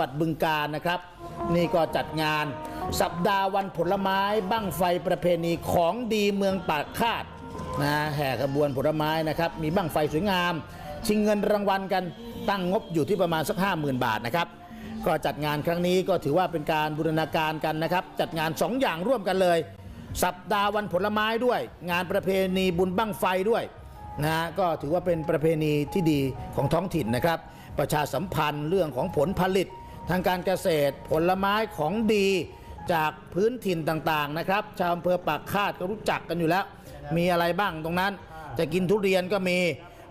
จังหวัดบึงการนะครับ นี่ก็จัดงาน สัปดาห์วันผลไม้บั้งไฟประเพณีของดีเมืองปากคาดนะแห่ขบวนผลไม้นะครับ มีบั้งไฟสวยงาม ชิงเงินรางวัลกันตั้งงบอยู่ที่ประมาณสัก 50,000 บาทนะครับ ก็จัดงานครั้งนี้ก็ถือว่าเป็นการบูรณาการกันนะครับ จัดงาน 2 อย่างร่วมกันเลย สัปดาห์วันผลไม้ด้วย งานประเพณีบุญบั้งไฟด้วยนะก็ถือว่าเป็นประเพณีที่ดีของท้องถิ่นนะครับ ประชาสัมพันธ์เรื่องของผลผลิต ทางการเกษตรผลไม้ของดีจากพื้นถิ่นต่างๆนะครับ ชาวอำเภอปากคาดก็รู้จักกันอยู่แล้ว มีอะไรบ้างตรงนั้น จะกินทุเรียนก็มี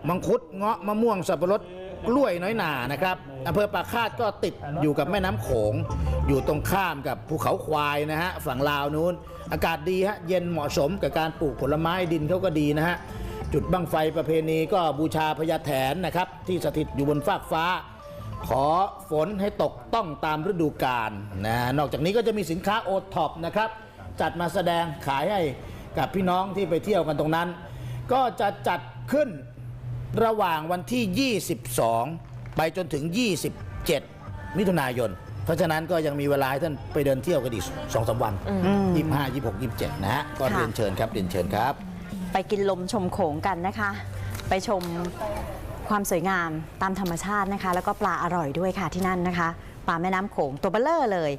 มังคุดเงาะมะม่วงสับปะรดกล้วยน้อยหนานะครับอำเภอปากคาดก็ติดอยู่กับแม่น้ำโขง อยู่ตรงข้ามกับภูเขาควายนะฮะฝั่งลาวนู้น อากาศดีฮะเย็นเหมาะสมกับการปลูกผลไม้ดินเขาก็ดีนะฮะจุดบั้งไฟประเพณีก็บูชาพญาแถนนะครับที่สถิตอยู่บนฟากฟ้า ขอฝนให้ตกต้องตามฤดูกาลนะนอกจากนี้ก็จะมีสินค้าโอท็อปนะครับ จัดมาแสดงขายให้กับพี่น้องที่ไปเที่ยวกันตรงนั้น ก็จะจัดขึ้นระหว่างวันที่ 22 ไปจนถึง 27 มิถุนายน เพราะฉะนั้นก็ยังมีเวลาให้ท่านไปเดินเที่ยวกันอีกสองสามวัน 25 26 27 นะฮะก็ค่ะเรียนเชิญครับเรียนเชิญครับ ไปกินลมชมโขงกันนะคะ ไปชม ความสวยงามตามธรรมชาตินะคะ แล้วก็ปลาอร่อยด้วยค่ะที่นั่นนะคะ ปลาแม่น้ำโขงตัวเบลเลอร์เลย